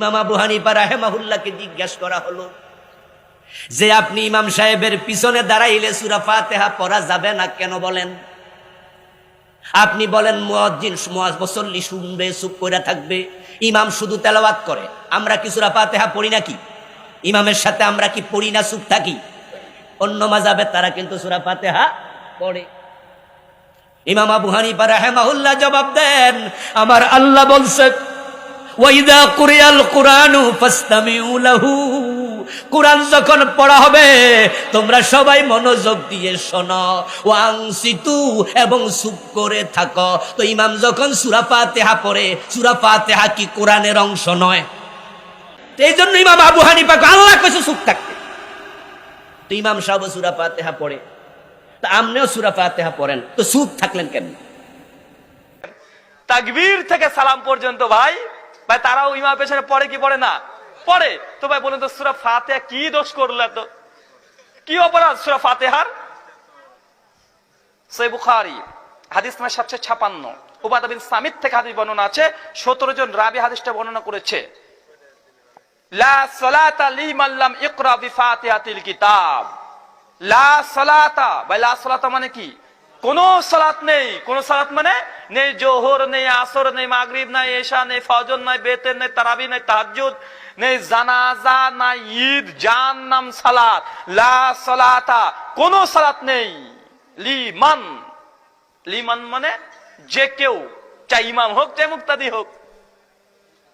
ইমাম আপনি বলেন? শুনবে করে থাকবে। ইমাম শুধু তেলাওয়াত করে। আমরা কি সুরা ফাতেহা পড়ি নাকি? ইমামের সাথে আমরা কি পড়ি না, চুপ থাকি? অন্য মাজাবে তারা কিন্তু সুরা ফাতেহা পড়ে। ইমাম আবু হানিফা রাহেমাহুল্লাহ জবাব দেন, আমার আল্লাহ বলছে ওয়াইদা কুরিয়াল কুরআনু ফাসতামিউ লাহু। কুরআন যখন পড়া হবে, তোমরা সবাই মনোযোগ দিয়ে শোনো। ওয়াংসিতু এবং চুপ করে থাকো। তো ইমাম যখন সূরা ফাতিহা পড়ে, সূরা ফাতিহা কি কোরআনের অংশ নয়? এই জন্য ইমাম আবু হানিফা আল্লাহ কইছে চুপ থাকতে। তো ইমাম সাহেব সূরা ফাতিহা পড়ে। তা আপনিও সূরা ফাতিহা পড়েন। তো চুপ থাকলেন কেন তাকবীর থেকে সালাম পর্যন্ত ভাই ভাই, তারাও ইমাম পেছনে পড়ে কি পড়ে না? পড়ে। তো ভাই, বলুন তো, সুরা ফাতেহা কি দোষ করল এত? কি অপরাধ সুরা ফাতেহার? সই বুখারি, হাদিস নাম্বার সাতশো ছাপান্ন। উবাদা বিন সামিদ থেকে হাদিস বর্ণনা আছে, সতেরো জন রাবি হাদিসটা বর্ণনা করেছে। লা সালাতা লিমান লাম ইকরা বিফাতিহাতিল কিতাব। লা সালাতা, ভাই, লা সালাতা মানে কি? কোন সালাত নেই। কোন সালাত মানে নেই জোহর, নেই আসর, নেই মাগরিব, নাই এশা, নেই ফজর, নাই বেতের, নেই তারাবি, নেই তাহাজ্জুদ, নেই জানাজা, নাই ঈদ জান নাম সালাত। লা সালাতা। কোন সালাত নেই। লিমান। লিমান মানে যে কেউ, চাই ইমাম হোক, চাই মুক্তাদি হোক।